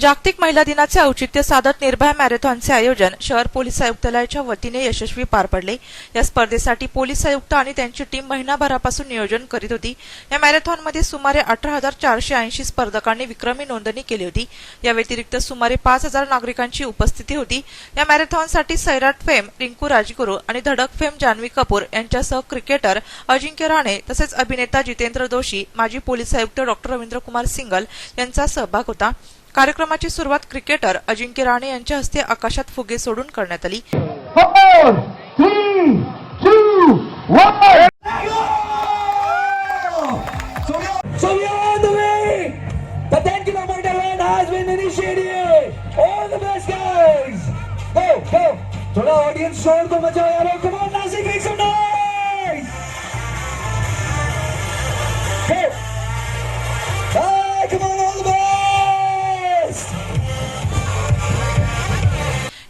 जागतिक महिला दिनाचे औचित्य साधत निर्भया मॅरेथॉनचे आयोजन शहर पोलीस आयुक्तालयाच्या वतीने यशस्वी पार पडले. या स्पर्धेसाठी पोलीस आयुक्त आणि त्यांची टीम महिनाभरापासून नियोजन करीत होती. या मॅरेथॉनमध्ये सुमारे अठरा हजार चारशे ऐंशी स्पर्धकांनी विक्रमी नोंदणी केली होती. या व्यतिरिक्त सुमारे पाच हजार नागरिकांची उपस्थिती होती. या मॅरेथॉनसाठी सैराट फेम रिंकू राजगुरू आणि धडक फेम जान्हवी कपूर यांच्यासह क्रिकेटर अजिंक्य राणे तसेच अभिनेता जितेंद्र दोशी माजी पोलीस आयुक्त डॉक्टर रवींद्र कुमार सिंगल यांचा सहभाग होता. कार्यक्रमाची सुरुवात क्रिकेटर अजिंक्य राणे यांच्या हस्ते आकाशात फुगे सोडून करण्यात आली थोड़ा ऑडियन्स two, one. मजा we are on the way. The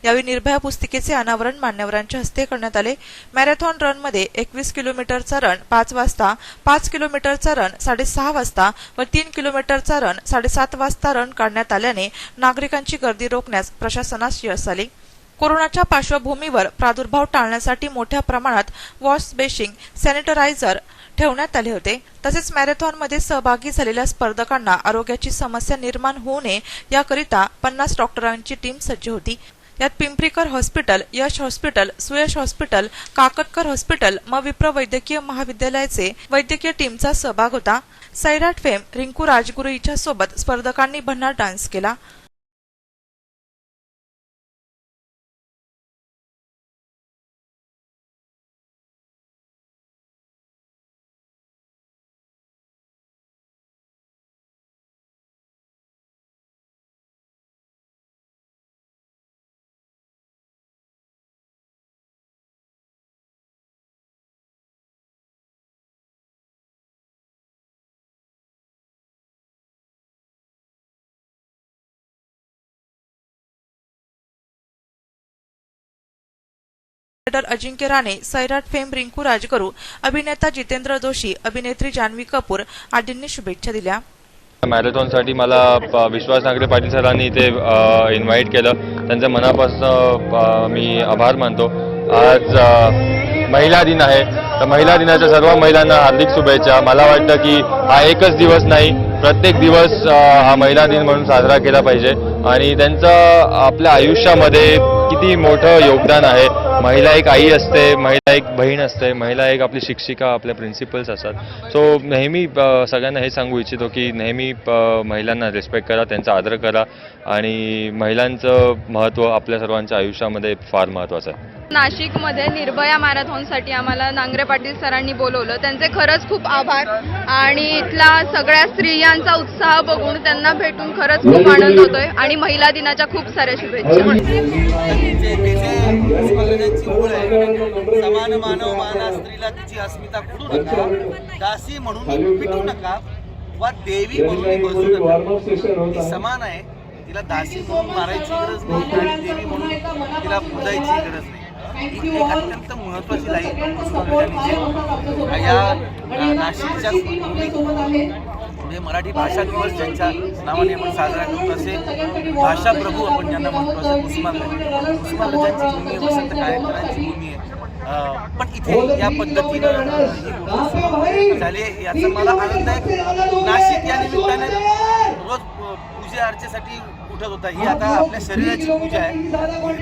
यावेळी निर्भया पुस्तिकेचे अनावरण मान्यवरांच्या हस्ते करण्यात आले. मॅरेथॉन रनमध्ये एकवीस किलोमीटरचा रन पाच वाजता पाच किलोमीटरचा रन साडेसहा वाजता व तीन किलोमीटरचा रन साडेसात वाजता रन काढण्यात आल्याने नागरिकांची गर्दी रोखण्यास प्रशासनास यश आले. कोरोनाच्या पार्श्वभूमीवर प्रादुर्भाव टाळण्यासाठी मोठ्या प्रमाणात वॉश बेशिंग सॅनिटायझर ठेवण्यात आले होते. तसेच मॅरेथॉनमध्ये सहभागी झालेल्या स्पर्धकांना आरोग्याची समस्या निर्माण होऊ नये याकरिता पन्नास डॉक्टरांची टीम सज्ज होती. यात Pimprikar hospital Yash hospital Suyash hospital Kakatkar hospital म विप्र वैद्यकीय महाविद्यालयाचे वैद्यकीय टीमचा सहभाग होता. सैराट फेम रिंकू राजगुरू हिच्या सोबत स्पर्धकांनी भन्नाट डान्स केला. अजिंक्य राणे सैराट फेम रिंकू राजगुरू अभिनेता जितेंद्र जोशी अभिनेत्री जान्हवी कपूर आदींनी शुभेच्छा दिल्या. मॅरेथॉनसाठी मला विश्वास नागरे पाटील सरांनी इथे इन्व्हाइट केलं. त्यांचं मनापासून मी आभार मानतो. आज महिला दिन आहे. तर महिला दिनाच्या सर्व महिलांना हार्दिक शुभेच्छा. मला वाटतं की हा एकच दिवस नाही प्रत्येक दिवस हा महिला दिन म्हणून साजरा केला पाहिजे. आणि त्यांचं आपल्या आयुष्यामध्ये किती मोठं योगदान आहे. महिला एक आई असते महिला एक बहीण असते महिला एक आपली शिक्षिका आपल्या प्रिन्सिपल्स असतात. सो नेहमी सगळ्यांना हे सांगू इच्छितो की नेहमी महिलांना रिस्पेक्ट करा त्यांचा आदर करा आणि महिलांचं महत्त्व आपल्या सर्वांच्या आयुष्यामध्ये फार महत्त्वाचं आहे. नाशिकमध्ये निर्भया मॅरेथॉनसाठी आम्हाला नांगरे पाटील सरांनी बोलवलं. त्यांचे खरंच खूप आभार. आणि इथला सगळ्या स्त्रियांचा उत्साह बघून त्यांना भेटून खरंच खूप आनंद होतोय. आणि महिला दिनाच्या खूप साऱ्या शुभेच्छा. समान मानव माना स्त्रीला तिची अस्मिता कुठू नका दासी म्हणून पिटू नका. वा देवी म्हणून ती समान आहे. तिला दासी म्हणून मारायची गरज नाही. आणि देवी म्हणून तिला पूजायची गरज नाही. ही एक अत्यंत लाईन. स्पर्धकांनी या नाशिकच्या म्हणजे मराठी भाषा दिवस ज्यांच्या नावाने आपण साजरा करतो असे भाषा प्रभू आपण ज्यांना म्हणतो असे उस्मानाबाद उस्मानाबादची भूमी आहे वसंत काळेकरांची भूमी आहे. पण इथे या पद्धतीनं झाली याचा मला आनंद आहे. नाशिक या निमित्ताने रोज पूजे अर्चेसाठी उठत होता ही आता आपल्या शरीराची पूजा आहे.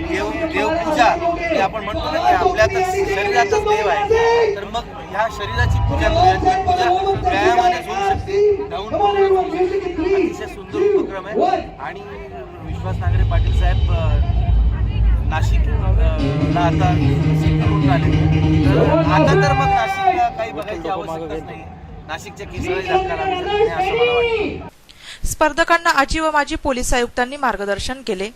देव देवपूजा हे आपण म्हणतो ना की आपल्यातच शरीरातच देव आहे. तर मग ह्या शरीराची पूजा करूया. पूजा व्यायामाने होऊ शकते. गाऊन अतिशय सुंदर उपक्रम आहे. आणि विश्वास नागरे पाटील साहेब नाशिक ला आता करून आले तर आता तर मग नाशिकला काही बघायची आवश्यकताच नाही नाशिकच्या किसळी धक्का असं मला वाटतं स्पर्धकांना आजी व माजी पोलीस आयुक्तांनी मार्गदर्शन केले.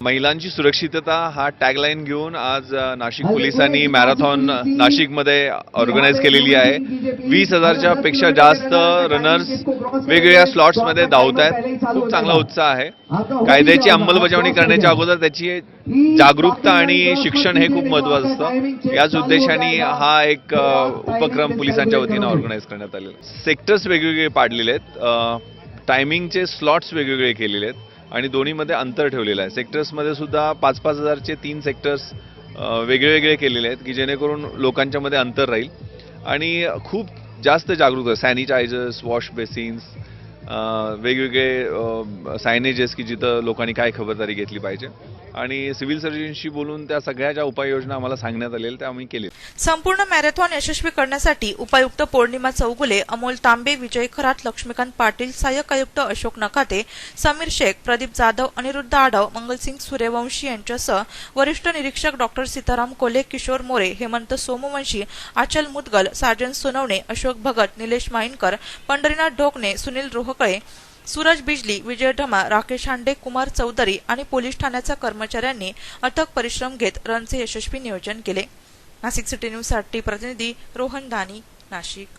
महिलांची सुरक्षितता हा टॅगलाईन घेऊन आज नाशिक पोलिसांनी मॅरेथॉन नाशिकमध्ये ऑर्गनाईज केलेली आहे. वीस हजारच्या पेक्षा जास्त रनर्स वेगवेगळ्या स्लॉट्समध्ये धावत आहेत. खूप चांगला उत्साह आहे. कायद्याची अंमलबजावणी करण्याच्या अगोदर त्याची जागरूकता आणि शिक्षण हे खूप महत्वाचं असतं. याच उद्देशाने हा एक उपक्रम पोलिसांच्या वतीनं ऑर्गनाईज करण्यात आलेला सेक्टर्स वेगवेगळे पाडलेले आहेत. टायमिंगचे स्लॉट्स वेगवेगळे केलेले आहेत आणि दोन्हीमध्ये अंतर ठेवलेलं आहे. सेक्टर्समध्ये सुद्धा पाच पाच हजारचे तीन सेक्टर्स वेगळे वेगळे केलेले आहेत की जेणेकरून लोकांच्यामध्ये अंतर राहील. आणि खूप जास्त जागरूक सॅनिटायझर्स वॉश बेसिन्स वेगवेगळे सायनेजेस की जिथं लोकांनी काय खबरदारी घेतली पाहिजे. आणि सिव्हिल सर्जनशी बोलून त्या सगळ्या ज्या उपाययोजना आम्हाला सांगण्यात आलेल्या त्या आम्ही केल्या संपूर्ण मॅरेथॉन यशस्वी करण्यासाठी उपायुक्त पौर्णिमा चौगुले अमोल तांबे विजय खरात लक्ष्मीकांत पाटील सहाय्यक आयुक्त अशोक नकाते समीर शेख प्रदीप जाधव अनिरुद्ध आढव मंगलसिंग सूर्यवंशी यांच्यासह वरिष्ठ निरीक्षक डॉक्टर सीताराम कोले किशोर मोरे हेमंत सोमवंशी आचल मुदगल साजन सोनवणे अशोक भगत निलेश माईनकर पंढरीनाथ ढोकणे सुनील रोहकळे सूरज बिजली विजय ढमा राकेश हांडे कुमार चौधरी आणि पोलीस ठाण्याच्या कर्मचाऱ्यांनी अथक परिश्रम घेत रनचे यशस्वी नियोजन केले. नाशिक सिटी न्यूजसाठी प्रतिनिधी रोहन दानी नाशिक.